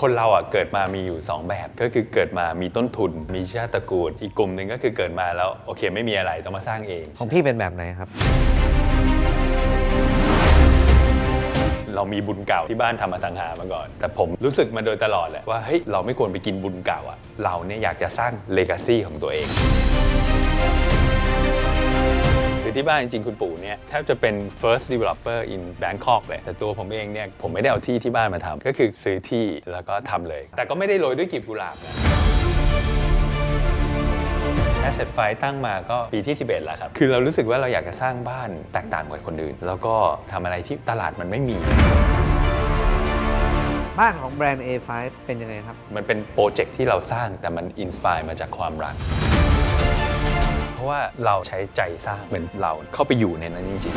คนเราอะเกิดมามีอยู่ 2 แบบก็คือเกิดมามีต้นทุน มีชาติตระกูล อีกกลุ่มหนึ่งก็คือเกิดมาแล้วโอเคไม่มีอะไรต้องมาสร้างเอง ของพี่เป็นแบบไหนครับ เรามีบุญเก่าที่บ้านทำอสังหามาก่อน แต่ผมรู้สึกมาโดยตลอดแหละว่าเฮ้ยเราไม่ควรไปกินบุญเก่าอะเราเนี่ยอยากจะสร้างเลกาซีของตัวเองคือ ที่บ้านจริงๆ คุณปู่เนี่ยแทบจะเป็น first developer in Bangkok เลย แต่ตัวผมเองเนี่ยผมไม่ได้เอาที่ที่บ้านมาทำก็คือซื้อที่แล้วก็ทำเลย แต่ก็ไม่ได้โรยด้วยกลีบกุหลาบนะ Asset f i ตั้งมาก็ปีที่ 11 แล้วครับ คือเรารู้สึกว่าเราอยากจะสร้างบ้านแตกต่างกว่าคนอื่น แล้วก็ทำอะไรที่ตลาดมันไม่มี บ้านของแบรนด์ A5 เป็นยังไงครับ มันเป็นโปรเจกต์ที่เราสร้างแต่มันอินสปายมาจากความรักเพราะ ว่าเราใช้ใจสร้างเหมือนเราเข้าไปอยู่ในนั้นจริง